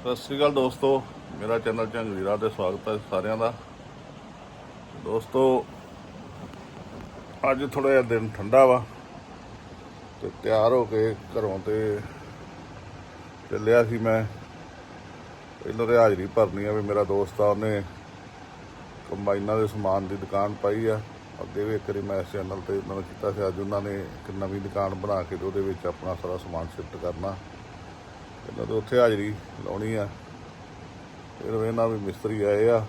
ਸਤਿ ਸ੍ਰੀ ਅਕਾਲ ਦੋਸਤੋ, ਮੇਰਾ ਚੈਨਲ ਝੰਗਵੀਰਾ ਤੇ ਸਵਾਗਤ ਹੈ ਸਾਰਿਆਂ ਦਾ। ਦੋਸਤੋ, ਅੱਜ ਥੋੜਾ ਜਿਹਾ ਦਿਨ ਠੰਡਾ ਵਾ ਤੇ ਤਿਆਰ ਹੋ ਕੇ ਘਰੋਂ ਤੇ ਚੱਲਿਆ ਸੀ ਮੈਂ। ਪਹਿਲਾਂ ਤੇ ਹਾਜ਼ਰੀ ਭਰਨੀ ਆ ਵੀ ਮੇਰਾ ਦੋਸਤ ਆ, ਉਹਨੇ ਕੰਬਾਈਨਾਂ ਦੇ ਸਮਾਨ ਦੀ ਦੁਕਾਨ ਪਾਈ ਆ। ਅੱਗੇ ਵੀ ਇੱਕ ਵਾਰੀ ਮੈਂ ਇਸ ਚੈਨਲ ਤੇ ਉਹਨਾਂ ਨੂੰ ਕੀਤਾ ਸੀ, ਅੱਜ ਉਹਨਾਂ ਨੇ ਇੱਕ ਨਵੀਂ ਦੁਕਾਨ ਬਣਾ ਕੇ ਤੇ ਉਹਦੇ ਵਿੱਚ ਆਪਣਾ ਸਾਰਾ ਸਮਾਨ ਸ਼ਿਫਟ ਕਰਨਾ। ਇਹਨਾਂ ਦੇ ਉੱਥੇ ਹਾਜ਼ਰੀ ਲਾਉਣੀ ਆ। ਫਿਰ ਇਹਨਾਂ ਵੀ ਮਿਸਤਰੀ ਆਏ ਆ।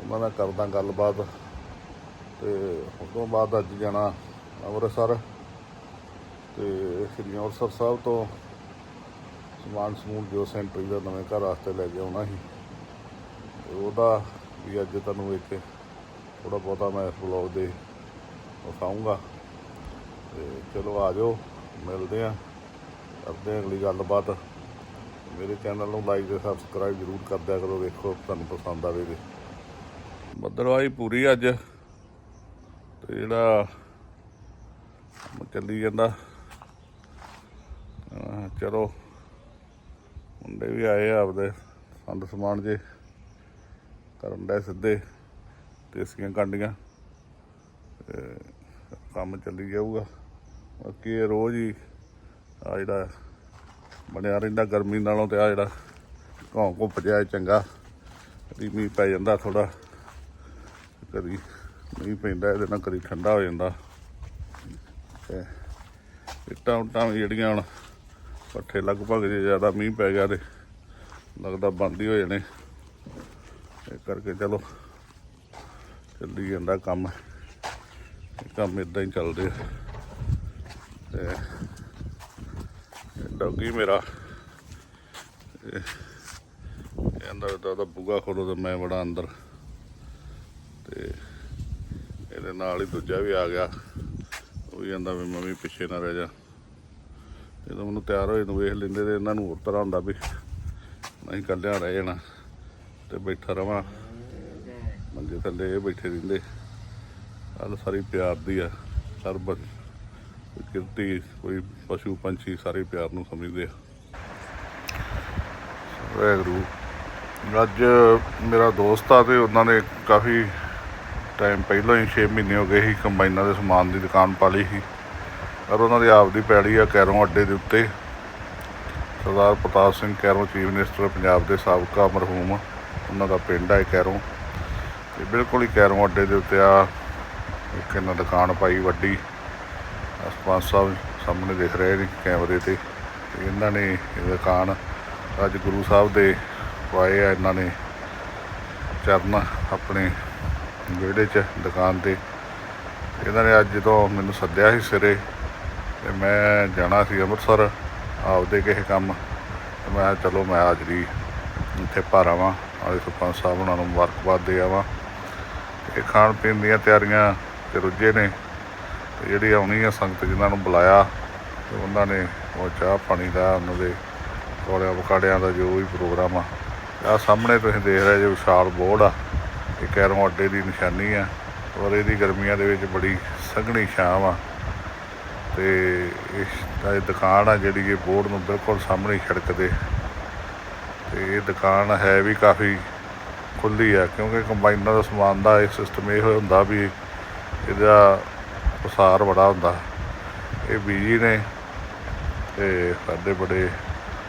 ਉਹਨਾਂ ਨਾਲ ਕਰਦਾ ਗੱਲਬਾਤ ਤੇ ਉਸ ਤੋਂ ਬਾਅਦ ਅੱਜ ਜਾਣਾ ਅੰਮ੍ਰਿਤਸਰ। ਤੇ ਸ੍ਰੀ ਅੰਮ੍ਰਿਤਸਰ ਸਾਹਿਬ ਤੋਂ ਸਮਾਨ ਸਮੂਨ ਜੋ ਸੈਂਟਰੀ ਦਾ ਨਵੇਂ ਘਰ ਵਾਸਤੇ ਲੈ ਕੇ ਆਉਣਾ ਸੀ। ਤੇ ਉਹਦਾ ਵੀ ਅੱਜ ਤੁਹਾਨੂੰ ਇੱਕ ਥੋੜਾ ਬਹੁਤਾ ਮੈਂ ਇਸ ਬਲੌਗ ਦੇ ਵਿਖਾਊਂਗਾ। ਤੇ ਚਲੋ ਆ ਜਾਓ, ਮਿਲਦੇ ਆ। ਕਰਦੇ ਹਾਂ ਅਗਲੀ ਗੱਲਬਾਤ। ਮੇਰੇ ਚੈਨਲ ਨੂੰ ਲਾਈਕ ਤੇ ਸਬਸਕ੍ਰਾਈਬ ਜ਼ਰੂਰ ਕਰ ਦਿਆ ਕਰੋ, ਵੇਖੋ ਤੁਹਾਨੂੰ ਪਸੰਦ ਆਵੇਗੀ ਬੱਦਲਵਾਈ ਪੂਰੀ ਅੱਜ। ਤੇ ਜਿਹੜਾ ਕੰਮ ਚੱਲੀ ਜਾਂਦਾ। ਚਲੋ, ਮੁੰਡੇ ਵੀ ਆਏ ਆਪਦੇ ਸੰਦ ਸਮਾਨ ਜੇ। ਕਰਨ ਦੇ ਸਿੱਧੇ ਤੇਸੀਆਂ ਕਾਂਡੀਆਂ। ਤੇ ਕੰਮ ਚੱਲੀ ਜਾਊਗਾ। ਬਾਕੀ ਇਹ ਰੋਜ਼ ਹੀ ਆ ਜਿਹੜਾ ਬਣਿਆ ਰਹਿੰਦਾ ਗਰਮੀ ਨਾਲੋਂ ਤੇ ਆ ਜਿਹੜਾ ਘੌਂ ਘੁੱਪ ਜਾਏ ਚੰਗਾ। ਕਦੀ ਮੀਂਹ ਪੈ ਜਾਂਦਾ ਥੋੜਾ ਕਦੀ ਮੀਂਹ ਪੈਂਦਾ ਇਹਦੇ ਨਾਲ ਕਦੀ ਠੰਡਾ ਹੋ ਜਾਂਦਾ। ਤੇ ਇੱਟਾਂ ਉੱਟਾਂ ਵੀ ਜਿਹੜੀਆਂ ਹੁਣ ਪੱਠੇ ਲਗਭਗ ਜੇ ਜ਼ਿਆਦਾ ਮੀਂਹ ਪੈ ਗਿਆ ਤੇ ਲੱਗਦਾ ਬੰਦ ਹੀ ਹੋ ਜਾਣੇ। ਇਹ ਕਰਕੇ ਚਲੋ ਚੱਲੀ ਜਾਂਦਾ ਕੰਮ। ਕੰਮ ਇਦਾਂ ਹੀ ਚੱਲਦੇ ਆ। ਤੇ ਡੌਗੀ ਮੇਰਾ। ਕਹਿੰਦਾ ਦਾ ਬੁਗਾ ਖੋਲੋ ਤੇ ਮੈਂ ਬੜਾ ਅੰਦਰ। ਤੇ ਇਹਦੇ ਨਾਲ ਹੀ ਦੂਜਾ ਵੀ ਆ ਗਿਆ। ਉਹ ਵੀ ਕਹਿੰਦਾ ਵੀ ਮੰਮੀ ਪਿੱਛੇ ਨਾ ਰਹਿ ਜਾ। ਜਦੋਂ ਮੈਨੂੰ ਤਿਆਰ ਹੋਏ ਨੂੰ ਵੇਖ ਲੈਂਦੇ ਤੇ ਇਹਨਾਂ ਨੂੰ ਹੋਰ ਤਰ੍ਹਾਂ ਹੁੰਦਾ ਵੀ ਨਹੀਂ ਕੱਲਿਆ ਰਹਿ ਜਾਣਾ ਤੇ ਬੈਠਾ ਰਵਾਂ। ਮੰਜੇ ਥੱਲੇ ਇਹ ਬੈਠੇ ਰਹਿੰਦੇ। ਹਾਲ ਸਾਰੀ ਪਿਆਰ ਦੀ ਆ, ਸਰਬਤ। ਕਿਰਤੀ, ਕੋਈ ਪਸ਼ੂ ਪੰਛੀ ਸਾਰੇ ਪਿਆਰ ਨੂੰ ਸਮਝਦੇ ਆ। ਵੈਗਰੂ ਅੱਜ ਮੇਰਾ ਦੋਸਤ ਆ ਤੇ ਉਹਨਾਂ ਨੇ ਕਾਫੀ ਟਾਈਮ ਪਹਿਲਾਂ ਹੀ 6 ਮਹੀਨੇ ਹੋ ਗਏ ਸੀ ਕੰਬਾਈਨਾਂ ਦੇ ਸਮਾਨ ਦੀ ਦੁਕਾਨ ਪਾ ਲਈ ਸੀ। ਪਰ ਉਹਨਾਂ ਦੀ ਆਪ ਦੀ ਪੈੜੀ ਆ ਕੈਰੋਂ ਅੱਡੇ ਦੇ ਉੱਤੇ। ਸਰਦਾਰ ਪ੍ਰਤਾਪ ਸਿੰਘ ਕੈਰੋਂ ਚੀਫ ਮਿਨਿਸਟਰ ਪੰਜਾਬ ਦੇ ਸਾਬਕਾ ਮਰਹੂਮ। ਉਹਨਾਂ ਦਾ ਪਿੰਡ ਹੈ ਕੈਰੋਂ। ਤੇ ਬਿਲਕੁਲ ਹੀ ਕੈਰੋਂ ਅੱਡੇ ਦੇ ਉੱਤੇ ਆ। ਇੱਕ ਇਹਨਾਂ ਦੁਕਾਨ ਪਾਈ ਵੱਡੀ। ਸਰਪੰਚ ਸਾਹਿਬ ਸਾਹਮਣੇ ਦਿਖ ਰਹੇ ਨੇ ਕੈਮਰੇ ਤੇ। ਤੇ ਇਹਨਾਂ ਨੇ ਇਹ ਦੁਕਾਨ ਅੱਜ ਗੁਰੂ ਸਾਹਿਬ ਦੇ ਪਾਏ ਆ। ਇਹਨਾਂ ਨੇ ਚਰਨ ਆਪਣੇ ਵਿਹੜੇ 'ਚ ਦੁਕਾਨ ਤੇ। ਇਹਨਾਂ ਨੇ ਅੱਜ ਜਦੋਂ ਮੈਨੂੰ ਸੱਦਿਆ ਸੀ ਸਿਰੇ ਤੇ ਮੈਂ ਜਾਣਾ ਸੀ ਅੰਮ੍ਰਿਤਸਰ। ਆਪਦੇ ਕਿਸੇ ਕੰਮ। ਤੇ ਮੈਂ ਚਲੋ ਮੈਂ ਹਾਜ਼ਰੀ ਇੱਥੇ ਭਰ ਆਵਾਂ। ਆਲੇ ਸਰਪੰਚ ਸਾਹਿਬ ਉਹਨਾਂ ਨੂੰ ਮੁਬਾਰਕਬਾਦ ਦੇ ਆਵਾਂ। ਇਹ ਖਾਣ ਪੀਣ ਦੀਆਂ ਤਿਆਰੀਆਂ ਤੇ ਰੁੱਝੇ ਨੇ। ਜਿਹੜੀ ਆਉਣੀ ਆ ਸੰਗਤ ਜਿਨ੍ਹਾਂ ਨੂੰ ਬੁਲਾਇਆ ਤੇ ਉਹਨਾਂ ਨੇ ਉਹ ਚਾਹ ਪਾਣੀ ਦਾ ਉਹਨਾਂ ਦੇ ਕੋਲਿਆਂ ਪਕਾੜਿਆਂ ਦਾ ਜੋ ਵੀ ਪ੍ਰੋਗਰਾਮ ਆ। ਆ ਸਾਹਮਣੇ ਤੁਸੀਂ ਦੇਖ ਰਹੇ ਜੋ ਵਿਸ਼ਾਲ ਬੋਰਡ ਆ। ਇਹ ਕੈਰੋਂ ਅੱਡੇ ਦੀ ਨਿਸ਼ਾਨੀ ਆ ਔਰ ਇਹਦੀ ਗਰਮੀਆਂ ਦੇ ਵਿੱਚ ਬੜੀ ਸੰਘਣੀ ਛਾਂ ਆ। ਤੇ ਇਹ ਦੁਕਾਨ ਆ ਜਿਹੜੀ ਇਹ ਬੋਰਡ ਨੂੰ ਬਿਲਕੁਲ ਸਾਹਮਣੇ ਹੀ ਸੜਕ ਦੇ ਤੇ ਇਹ ਦੁਕਾਨ ਹੈ ਵੀ ਕਾਫੀ ਖੁੱਲੀ ਆ ਕਿਉਂਕਿ ਕੰਬਾਈਨਾਂ ਦਾ ਸਮਾਨ ਦਾ ਇਹ ਸਿਸਟਮ ਇਹ ਹੁੰਦਾ ਵੀ ਇਹਦਾ ਪਸਾਰ ਬੜਾ ਹੁੰਦਾ ਇਹ ਬੀਜੀ ਨੇ ਤੇ ਸਾਡੇ ਬੜੇ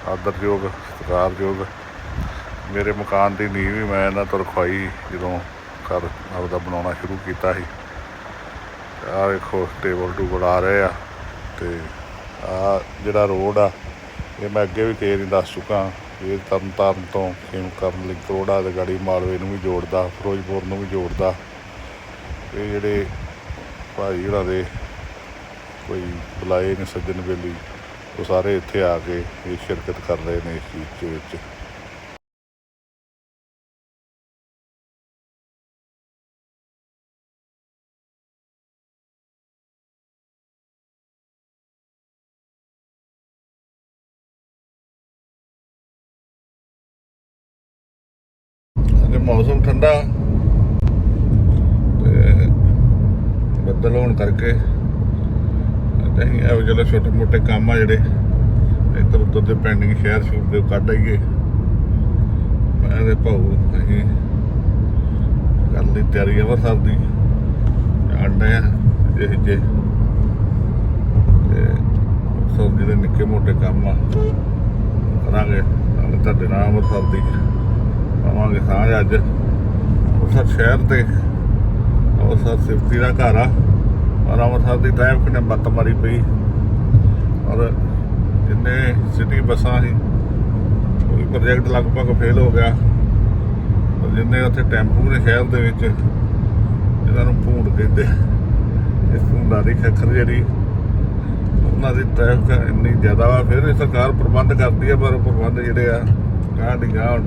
ਆਦਰਯੋਗ, ਸਤਿਕਾਰਯੋਗ। ਮੇਰੇ ਮਕਾਨ ਦੀ ਨੀਂਹ ਵੀ ਮੈਂ ਇਹਨਾਂ ਤੋਂ ਰਖਵਾਈ ਜਦੋਂ ਘਰ ਆਪਦਾ ਬਣਾਉਣਾ ਸ਼ੁਰੂ ਕੀਤਾ ਸੀ। ਆ ਵੇਖੋ ਟੇਬਲ ਟੂਬਲ ਆ ਰਹੇ ਆ ਤੇ ਆ ਜਿਹੜਾ ਰੋਡ ਆ, ਇਹ ਮੈਂ ਅੱਗੇ ਵੀ ਕਈ ਨਹੀਂ ਦੱਸ ਚੁੱਕਾ ਇਹ ਤਰਨ ਤਾਰਨ ਤੋਂ ਖੇਮ ਕਰਨ ਲਈ ਕਰੋੜਾ ਦੇ ਗਾੜੀ ਮਾਲਵੇ ਨੂੰ ਵੀ ਜੋੜਦਾ, ਫਿਰੋਜ਼ਪੁਰ ਨੂੰ ਵੀ ਜੋੜਦਾ। ਇਹ ਜਿਹੜੇ ਭਾਈ ਉਹਨਾਂ ਦੇ ਕੋਈ ਬੁਲਾਏ ਨੇ ਸੱਜਣ ਬੇਲੀ, ਉਹ ਸਾਰੇ ਇੱਥੇ ਆ ਕੇ ਇਹ ਸ਼ਿਰਕਤ ਕਰ ਰਹੇ ਨੇ ਇਸ ਚੀਜ਼ ਦੇ ਵਿੱਚ। ਮੌਸਮ ਠੰਡਾ ਤੇ ਬੱਦਲ ਹੋਣ ਕਰਕੇ। ਅੱਜ ਇਹ ਜਿਹੜੇ ਛੋਟੇ ਮੋਟੇ ਕੰਮ ਆ ਜਿਹੜੇ ਇੱਧਰ ਉੱਧਰ ਦੇ ਪੈਂਡਿੰਗ ਸ਼ਹਿਰ ਸ਼ੂਰ ਦੇ ਉਹ ਕੱਢ ਆਈਏ। ਮੈਂ ਤੇ ਭਾਊ ਅਸੀਂ ਕਰ ਲਈ ਤਿਆਰੀ ਅੰਮ੍ਰਿਤਸਰ ਦੀ। ਆਂਡੇ ਆ ਜੇ ਜੇ ਤੇ ਸਭ ਜਿਹੜੇ ਨਿੱਕੇ ਮੋਟੇ ਕੰਮ ਆ। ਕਰਾਂਗੇ। ਨਾਲ ਤੁਹਾਡੇ ਨਾਲ ਅੰਮ੍ਰਿਤਸਰ ਦੀ। ਆਵਾਂਗੇ ਸਾਂਝ ਅੱਜ। ਅੰਮ੍ਰਿਤਸਰ ਸ਼ਹਿਰ ਤੇ ਅੰਮ੍ਰਿਤਸਰ ਸਿਫਤੀ ਦਾ ਘਰ ਆ। ਔਰ ਅੰਮ੍ਰਿਤਸਰ ਦੀ ਟ੍ਰੈਫਿਕ ਨੇ ਮੱਤ ਮਾਰੀ ਪਈ। ਔਰ ਜਿੰਨੇ ਸਿਟੀ ਬੱਸਾਂ ਸੀ ਕੋਈ ਪ੍ਰੋਜੈਕਟ ਲਗਭਗ ਫੇਲ ਹੋ ਗਿਆ। ਔਰ ਜਿੰਨੇ ਉੱਥੇ ਟੈਂਪੂ ਨੇ ਸ਼ਹਿਰ ਦੇ ਵਿੱਚ, ਇਹਨਾਂ ਨੂੰ ਭੂੰਡ ਕਹਿੰਦੇ। ਇਹ ਭੂੰਡਾਂ ਦੀ ਖੱਖਰ ਜਿਹੜੀ, ਉਹਨਾਂ ਦੀ ਟ੍ਰੈਫਿਕ ਇੰਨੀ ਜ਼ਿਆਦਾ ਵਾ, ਫਿਰ ਇਹ ਸਰਕਾਰ ਪ੍ਰਬੰਧ ਕਰਦੀ ਆ, ਪਰ ਪ੍ਰਬੰਧ ਜਿਹੜੇ ਆ ਗਾਂ ਦੀ ਗਾਂ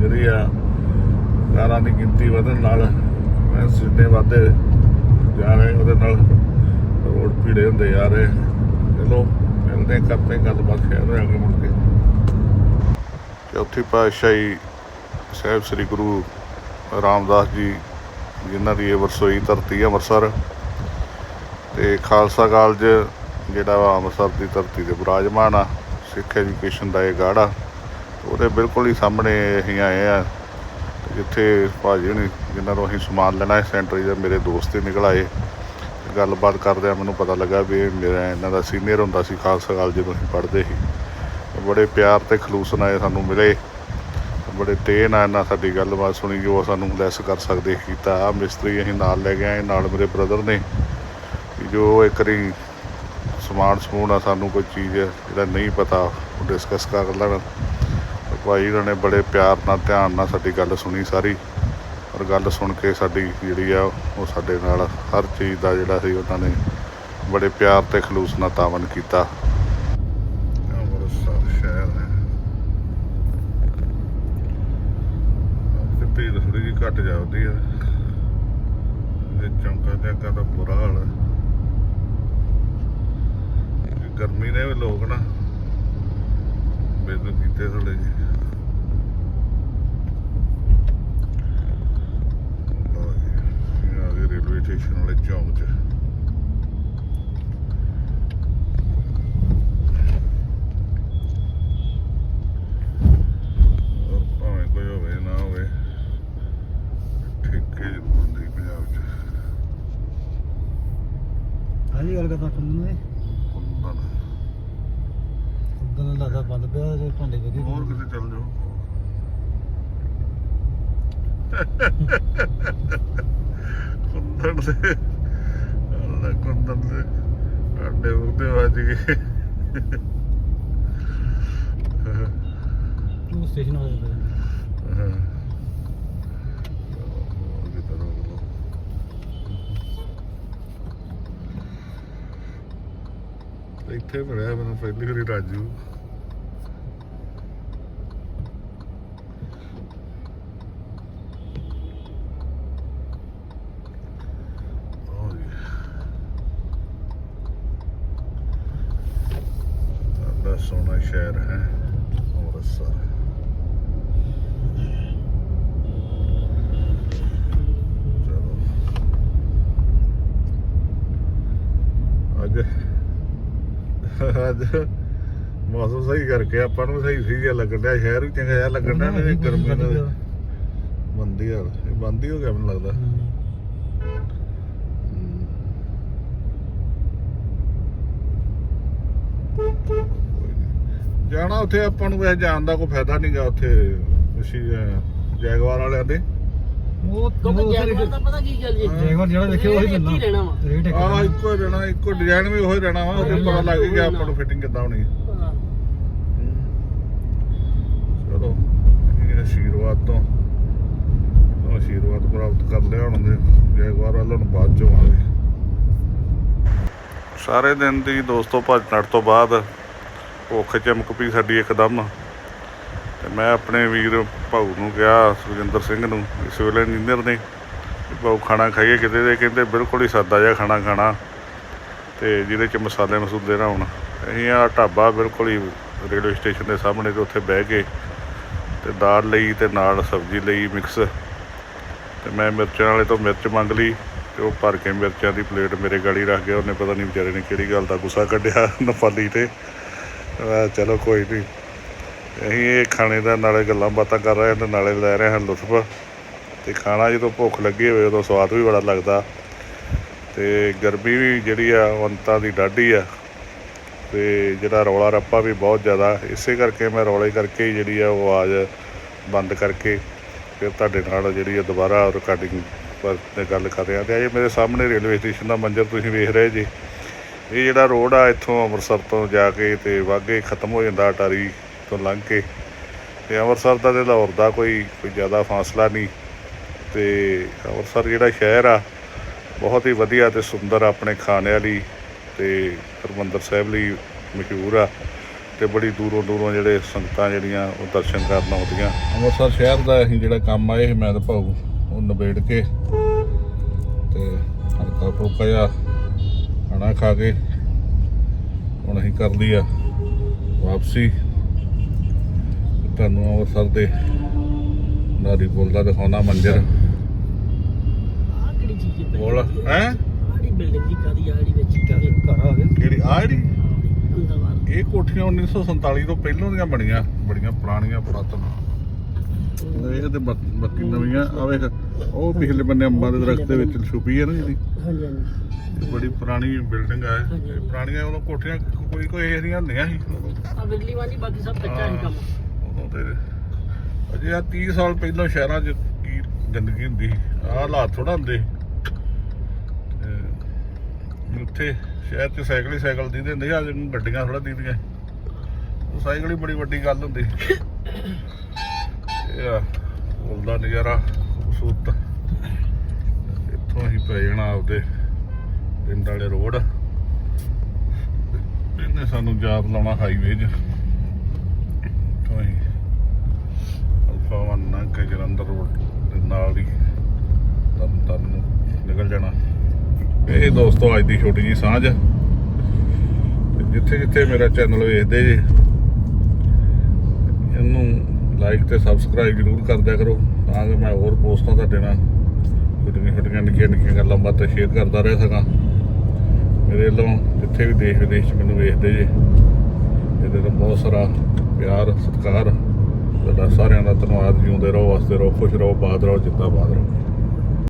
ਜਿਹੜੀ ਆ, ਕਾਰਾਂ ਦੀ ਗਿਣਤੀ ਵਧਣ ਨਾਲ ਮੈਂ ਸਿੱਧੇ ਵਾਧੇ ਜਾ ਰਹੇ ਉਹਦੇ ਨਾਲ ਰੋਡ ਭੀੜੇ ਹੁੰਦੇ ਜਾ ਰਹੇ। ਚਲੋ, ਮਿਲਦੇ ਕਰਦੇ ਗੱਲਬਾਤ, ਸ਼ਹਿਰ ਦੇ ਅੱਗੇ ਮੁੜ ਕੇ। ਚੌਥੀ ਪਾਤਸ਼ਾਹੀ ਸਾਹਿਬ ਸ੍ਰੀ ਗੁਰੂ ਰਾਮਦਾਸ ਜੀ, ਜਿਨ੍ਹਾਂ ਦੀ ਇਹ ਵਰਸੋਈ ਧਰਤੀ ਅੰਮ੍ਰਿਤਸਰ, ਤੇ ਖਾਲਸਾ ਕਾਲਜ ਜਿਹੜਾ ਵਾ ਅੰਮ੍ਰਿਤਸਰ ਦੀ ਧਰਤੀ ਤੇ ਵਿਰਾਜਮਾਨ ਆ, ਸਿੱਖ ਐਜੂਕੇਸ਼ਨ ਦਾ ਇਹ ਗਾੜਾ, ਉਹਦੇ ਬਿਲਕੁਲ ਹੀ ਸਾਹਮਣੇ ਅਸੀਂ ਆਏ ਆ। ਜਿੱਥੇ ਭਾਜੀ ਹੁਣੀ ਜਿਨ੍ਹਾਂ ਤੋਂ ਅਸੀਂ ਸਮਾਨ ਲੈਣਾ ਹੈ ਸੈਂਟਰ ਦਾ ਮੇਰੇ ਦੋਸਤ ਹੀ ਨਿਕਲ ਆਏ। ਗੱਲਬਾਤ ਕਰਦਿਆਂ ਮੈਨੂੰ ਪਤਾ ਲੱਗਾ ਵੀ ਇਹ ਮੇਰਾ ਇਹਨਾਂ ਦਾ ਸੀਨੀਅਰ ਹੁੰਦਾ ਸੀ, ਖਾਲਸਾ ਕਾਲਜ ਜਦੋਂ ਅਸੀਂ ਪੜ੍ਹਦੇ ਸੀ। ਬੜੇ ਪਿਆਰ ਤੇ ਖਲੂਸ ਨਾਲ ਸਾਨੂੰ ਮਿਲੇ। ਬੜੇ ਤੇਹ ਨਾਲ ਇਹਨਾਂ ਸਾਡੀ ਗੱਲਬਾਤ ਸੁਣੀ ਜੋ ਸਾਨੂੰ ਲੈਸ ਕਰ ਸਕਦੇ ਕੀਤਾ ਆ ਮਿਸਤਰੀ ਅਸੀਂ ਨਾਲ ਲੈ ਗਏ ਨਾਲ ਮੇਰੇ ਬ੍ਰਦਰ ਨੇ। ਜੋ ਇੱਕ ਵਾਰੀ ਸਮਾਨ ਸਮੂਨ ਆ, ਸਾਨੂੰ ਕੋਈ ਚੀਜ਼ ਜਿਹੜਾ ਨਹੀਂ ਪਤਾ, ਉਹ ਡਿਸਕਸ ਕਰ ਲੈਣਾ। ਭਾਈ ਇਹਨਾਂ ਨੇ ਬੜੇ ਪਿਆਰ ਨਾਲ, ਧਿਆਨ ਨਾਲ ਸਾਡੀ ਗੱਲ ਸੁਣੀ ਸਾਰੀ। ਔਰ ਗੱਲ ਸੁਣ ਕੇ ਸਾਡੀ ਜਿਹੜੀ ਆ, ਉਹ ਸਾਡੇ ਨਾਲ ਹਰ ਚੀਜ਼ ਦਾ ਜਿਹੜਾ ਸੀ, ਉਹਨਾਂ ਨੇ ਬੜੇ ਪਿਆਰ ਤੇ ਖਲੂਸ ਨਾਲ ਤਾਵਨ ਕੀਤਾ। ਅੰਮ੍ਰਿਤਸਰ ਸ਼ਹਿਰ ਹੈ। ਤੇ ਭੀੜ ਥੋੜੀ ਜਿਹੀ ਘਟ ਜਾਂਦੀ ਆ। ਇਹ ਚੌਂਕਾ ਚੱਕਾ ਦਾ ਬੁਰਾ ਹਾਲ ਹੈ ਗਰਮੀ ਨੇ ਵੀ ਲੋਕ ਨਾ ਬੇਦਨ ਕੀਤੇ ਥੋੜੇ ਜਿਹੇ ਲਓ ਜੀ, ਇਹ ਆ ਗਏ ਰੇਲਵੇ ਸਟੇਸ਼ਨ ਵਾਲੇ ਚੌਂਕ 'ਚ ਔਰ ਭਾਵੇਂ ਕੋਈ ਹੋਵੇ ਨਾ ਹੋਵੇ ਠੇਕੇ ਜ਼ਰੂਰ ਹੁੰਦੇ ਪੰਜਾਬ 'ਚ ਹਾਂਜੀ ਗੱਲ ਕਰਦਾ ਕੰਨੂ ਨੇ ਹੁੰਦਾ ਨਾ ਉਦੋਂ ਦਾ ਲੱਗਦਾ ਬੰਦ ਪਿਆ ਜੇ ਭਾਂਡੇ ਵੇਦੀ ਹੋਰ ਕਿਤੇ ਚੱਲ ਜਾਓ ਕੁੰਦਨ ਅੱਲਾ ਕੁੰਦਨ ਦੇ ਅੱਡੇ ਉੱਤੇ ਵੱਜ ਗਏ ਉਹ ਸਟੇਸ਼ਨ ਹੋ ਜਾਂਦਾ ਹਾਂ ਇੱਥੇ ਮਿਲਿਆ ਮੈਨੂੰ ਪਹਿਲੀ ਵਾਰੀ ਰਾਜੂ ਲਓ ਜੀ। ਸਾਡਾ ਸੋਹਣਾ ਸ਼ਹਿਰ ਹੈ ਅੰਮ੍ਰਿਤਸਰ ਅੱਜ ਅੱਜ ਮੌਸਮ ਸਹੀ ਕਰਕੇ ਆਪਾਂ ਨੂੰ ਸਹੀ ਸੀ ਜਿਹਾ ਲੱਗਣ ਡਿਆ ਸ਼ਹਿਰ ਵੀ ਚੰਗਾ ਜਿਹਾ ਲੱਗਣ ਡਿਆ ਨਹੀਂ ਗਰਮੀ ਨਾਲ ਬੰਦੀ ਹਾਲ ਇਹ ਬੰਦ ਹੀ ਹੋ ਗਿਆ ਮੈਨੂੰ ਲੱਗਦਾ ਕੋਈ ਨੀ। ਜਾਣਾ ਉੱਥੇ ਆਪਾਂ ਨੂੰ ਵੈਸੇ ਜਾਣ ਦਾ ਕੋਈ ਫਾਇਦਾ ਨਹੀਂਗਾ ਉੱਥੇ ਅਸੀਂ ਜੈਗਵਾਰ ਵਾਲਿਆਂ ਦੇ। ਉਹ ਕਿਉਂਕਿ ਜੈਗਵਾਰ ਦਾ ਪਤਾ ਕੀ ਗੱਲ ਜੀ? ਜੈਗਵਾਰ ਜਿਹੜਾ ਦੇਖਿਆ ਉਹੀ ਰੇਟ ਮਿਲਣਾ ਇੱਥੇ ਹੀ ਰਹਿਣਾ ਵਾ। ਰੇਟ ਇੱਕ ਆਹ ਇੱਕੋ ਹੀ ਰਹਿਣਾ ਇੱਕੋ ਡਿਜ਼ਾਈਨ ਵੀ ਉਹੀ ਰਹਿਣਾ ਵਾ ਉਹਦੇ ਪਤਾ ਲੱਗ ਗਿਆ ਆਪਾਂ ਨੂੰ ਫਿਟਿੰਗ ਕਿੱਦਾਂ ਹੋਣੀ ਹੈ ਹਾਂ। ਚਲੋ ਇਹ ਤੋਂ ਪ੍ਰਾਪਤ ਕਰ ਲਿਆ ਹੁਣ ਦੇ ਜੈਗਵਾਰ ਵਾਲਾਂ ਨੂੰ ਬਾਅਦ ਚੋਂ ਆਵੇ ਸਾਰੇ ਦਿਨ ਦੀ ਦੋਸਤੋ ਭੱਜ ਤੋਂ ਬਾਅਦ ਭੁੱਖ ਚਮਕ ਪਈ ਸਾਡੀ ਇੱਕਦਮ। ਤੇ ਮੈਂ ਆਪਣੇ ਵੀਰ ਭਾਊ ਨੂੰ ਕਿਹਾ, ਸੁਖਜਿੰਦਰ ਸਿੰਘ ਨੂੰ, ਇਸ ਵੇਲੇ ਇੰਜੀਨੀਅਰ ਨੇ ਭਾਊ ਖਾਣਾ ਖਾਈਏ ਕਿਤੇ ਦੇ ਕਹਿੰਦੇ ਬਿਲਕੁਲ ਹੀ ਸਾਦਾ ਜਿਹਾ ਖਾਣਾ ਖਾਣਾ। ਤੇ ਜਿਹਦੇ ਚ ਮਸਾਲੇ ਮਸੂਲੇ ਨਾ ਹੋਣ। ਅਸੀਂ ਆ ਢਾਬਾ ਬਿਲਕੁਲ ਹੀ ਰੇਲਵੇ ਸਟੇਸ਼ਨ ਦੇ ਸਾਹਮਣੇ ਤੇ ਉੱਥੇ ਬਹਿ ਕੇ ਤੇ ਦਾਲ ਲਈ ਤੇ ਨਾਲ ਸਬਜ਼ੀ ਲਈ ਮਿਕਸ। ਤੇ ਮੈਂ ਮਿਰਚਾਂ ਵਾਲੇ ਤੋਂ ਮਿਰਚ ਮੰਗ ਲਈ ਤੇ ਉਹ ਭਰ ਕੇ ਮਿਰਚਾਂ ਦੀ ਪਲੇਟ ਮੇਰੇ ਗਾੜੀ ਰੱਖ ਗਿਆ। ਉਹਨੇ ਪਤਾ ਨਹੀਂ ਵਿਚਾਰੇ ਨੇ ਕਿਹੜੀ ਗੱਲ ਦਾ ਗੁੱਸਾ ਕੱਢਿਆ ਨਫਾਲੀ ਤੇ। ਮੈਂ ਚਲੋ ਕੋਈ ਨਹੀਂ ਅਸੀਂ ਇਹ ਖਾਣੇ ਦਾ ਨਾਲੇ ਗੱਲਾਂ ਬਾਤਾਂ ਕਰ ਰਹੇ ਹਾਂ ਤੇ ਨਾਲੇ ਲੈ ਰਹੇ ਹਾਂ ਲੁਤਫ। ਤੇ ਖਾਣਾ ਜਦੋਂ ਭੁੱਖ ਲੱਗੀ ਹੋਵੇ ਉਦੋਂ ਸਵਾਦ ਵੀ ਬੜਾ ਲੱਗਦਾ। ਤੇ ਗਰਮੀ ਵੀ ਜਿਹੜੀ ਆ ਅੰਤਾਂ ਦੀ ਡਾਢੀ ਆ। ਤੇ ਜਿਹੜਾ ਰੌਲਾ ਰੱਪਾ ਵੀ ਬਹੁਤ ਜ਼ਿਆਦਾ। ਇਸੇ ਕਰਕੇ ਮੈਂ ਰੌਲੇ ਕਰਕੇ ਹੀ ਜਿਹੜੀ ਆ, ਉਹ ਆਵਾਜ਼ ਬੰਦ ਕਰਕੇ ਫਿਰ ਤੁਹਾਡੇ ਨਾਲ ਜਿਹੜੀ ਆ ਦੁਬਾਰਾ ਰਿਕਾਰਡਿੰਗ ਪਰ ਗੱਲ ਕਰ ਰਿਹਾ। ਤੇ ਇਹ ਮੇਰੇ ਸਾਹਮਣੇ ਰੇਲਵੇ ਸਟੇਸ਼ਨ ਦਾ ਮੰਜ਼ਰ ਤੁਸੀਂ ਵੇਖ ਰਹੇ ਜੀ। ਇਹ ਜਿਹੜਾ ਰੋਡ ਆ, ਇੱਥੋਂ ਅੰਮ੍ਰਿਤਸਰ ਤੋਂ ਜਾ ਕੇ ਤੇ ਵਾਗੇ ਖਤਮ ਹੋ ਜਾਂਦਾ ਅਟਾਰੀ ਤੋਂ ਲੰਘ ਕੇ। ਤੇ ਅੰਮ੍ਰਿਤਸਰ ਦਾ ਤੇ ਲਾਹੌਰ ਦਾ ਕੋਈ ਕੋਈ ਜ਼ਿਆਦਾ ਫਾਸਲਾ ਨਹੀਂ। ਤੇ ਅੰਮ੍ਰਿਤਸਰ ਜਿਹੜਾ ਸ਼ਹਿਰ ਆ, ਬਹੁਤ ਹੀ ਵਧੀਆ ਤੇ ਸੁੰਦਰ ਆਪਣੇ ਖਾਣੇ ਵਾਲੀ ਤੇ ਹਰਿਮੰਦਰ ਸਾਹਿਬ ਲਈ ਮਸ਼ਹੂਰ ਆ। ਤੇ ਬੜੀ ਦੂਰੋਂ ਦੂਰੋਂ ਜਿਹੜੇ ਸੰਗਤਾਂ ਜਿਹੜੀਆਂ ਉਹ ਦਰਸ਼ਨ ਕਰਨ ਆਉਂਦੀਆਂ। ਅੰਮ੍ਰਿਤਸਰ ਸ਼ਹਿਰ ਦਾ ਅਸੀਂ ਜਿਹੜਾ ਕੰਮ ਆਏ ਸੀ ਮੈਂ ਤਾਂ ਭਾਊ ਉਹ ਨਿਬੇੜ ਕੇ ਤੇ ਹਲਕਾ ਫੁਲਕਾ ਜਿਹਾ ਖਾਣਾ ਖਾ ਕੇ ਹੁਣ ਅਸੀਂ ਕਰ ਲਈ ਆ ਵਾਪਸੀ। ਤੁਹਾਨੂੰ ਅੰਮ੍ਰਿਤਸਰ ਦੇ ਨਾਰੀ ਪੁਲ ਦਾ ਦਿਖਾਉਣਾ ਮੰਜ਼ਰ ਆਹ ਕਿਹੜੀ ਚੀਜ਼ ਹੈ ਬੋਲ ਹੈ? ਆੜੀ ਬਿਲਡਿੰਗ ਦੀ ਕਾਦੀ ਆੜੀ ਵਿੱਚ ਕਾਦੀ ਘਰ ਆ ਗਿਆ ਕਿਹੜੀ ਆ ਜਿਹੜੀ? ਅੰਦਰ ਬਾਹਰ ਇਹ ਕੋਠੀਆਂ 1947 ਤੋਂ ਪਹਿਲਾਂ ਦੀਆਂ ਬਣੀਆਂ ਬੜੀਆਂ ਪੁਰਾਣੀਆਂ ਪੁਰਾਤਨ। ਇਹ ਤੇ ਬਾਕੀ ਨਵੀਆਂ ਆ ਵੇਖ। ਉਹ ਪਿਛਲੇ ਬੰਨੇ ਅੰਬਾਂ ਦੇ ਦਰਖਤ ਦੇ ਵਿੱਚ ਛੁਪੀ ਹੈ ਨਾ ਜਿਹੜੀ ਹਾਂਜੀ ਹਾਂਜੀ ਇਹ ਬੜੀ ਪੁਰਾਣੀ ਬਿਲਡਿੰਗ ਆ ਇਹ। ਇਹ ਪੁਰਾਣੀਆਂ ਉਦੋਂ ਕੋਠੀਆਂ ਕੋਈ ਕੋਈ ਜਿਹੀਆਂ ਹੁੰਦੀਆਂ ਸੀ ਉਦੋਂ। ਆ ਬਿਜਲੀ ਵਾਲੀ ਬਾਕੀ ਸਭ ਕੱਚਾ ਹੀ ਕੰਮ ਉਦੋਂ ਤੇ ਅਜੇ ਆ 30 ਸਾਲ ਪਹਿਲਾਂ ਸ਼ਹਿਰਾਂ 'ਚ ਕੀ ਜ਼ਿੰਦਗੀ ਹੁੰਦੀ ਸੀ ਆਹ ਹਾਲਾਤ ਥੋੜਾ ਹੁੰਦੇ ਸੀ। ਤੇ ਉੱਥੇ ਸ਼ਹਿਰ 'ਚ ਸਾਈਕਲ ਹੀ ਸਾਈਕਲ ਦੀ ਹੁੰਦੇ ਸੀ ਅੱਜ ਗੱਡੀਆਂ ਥੋੜਾ ਦੀਦੀਆਂ ਉਹ ਸਾਈਕਲ ਹੀ ਬੜੀ ਵੱਡੀ ਗੱਲ ਹੁੰਦੀ ਸੀ। ਇਹ ਆ ਪੁਲ ਦਾ ਨਜ਼ਾਰਾ ਖੂਬਸੂਰਤ ਇੱਥੋਂ ਅਸੀਂ ਪੈ ਜਾਣਾ ਆਪਦੇ ਪਿੰਡ ਵਾਲੇ ਰੋਡ। ਇਹਨੇ ਸਾਨੂੰ ਯਾਦ ਲਾਉਣਾ ਹਾਈਵੇ 'ਚ। ਇੱਥੋਂ ਹੀ ਅਲਫਾ ਵਨ ਲੰਘ ਕੇ ਜਲੰਧਰ ਰੋਡ ਦੇ ਨਾਲ ਹੀ ਤਨ ਤਾਰਨ ਨੂੰ ਨਿਕਲ ਜਾਣਾ। ਇਹ ਦੋਸਤੋ ਅੱਜ ਦੀ ਛੋਟੀ ਜੀ ਸਾਂਝ। ਤੇ ਜਿੱਥੇ ਜਿੱਥੇ ਮੇਰਾ ਚੈਨਲ ਵੇਖਦੇ ਜੇ, ਇਹਨੂੰ ਲਾਈਕ ਤੇ ਸਬਸਕ੍ਰਾਈਬ ਜ਼ਰੂਰ ਕਰਦਿਆ ਕਰੋ। ਤਾਂ ਕਿ ਮੈਂ ਹੋਰ ਪੋਸਟਾਂ ਤੁਹਾਡੇ ਨਾਲ ਛੋਟੀਆਂ ਛੋਟੀਆਂ ਨਿੱਕੀਆਂ ਨਿੱਕੀਆਂ ਗੱਲਾਂ ਬਾਤਾਂ ਸ਼ੇਅਰ ਕਰਦਾ ਰਹਿ ਸਕਾਂ। ਮੇਰੇ ਵੱਲੋਂ ਜਿੱਥੇ ਵੀ ਦੇਸ਼ ਵਿਦੇਸ਼ 'ਚ ਮੈਨੂੰ ਵੇਖਦੇ ਜੇ, ਇਹਦੇ ਤੋਂ ਬਹੁਤ ਸਾਰਾ ਪਿਆਰ, ਸਤਿਕਾਰ, ਤੁਹਾਡਾ ਸਾਰਿਆਂ ਦਾ ਧੰਨਵਾਦ। ਜਿਉਂਦੇ ਰਹੋ ਵਸਦੇ ਰਹੋ, ਖੁਸ਼ ਰਹੋ ਬਾਦ ਰਹੋ ਜਿੱਦਾਂ ਬਾਦ ਰਹੋ।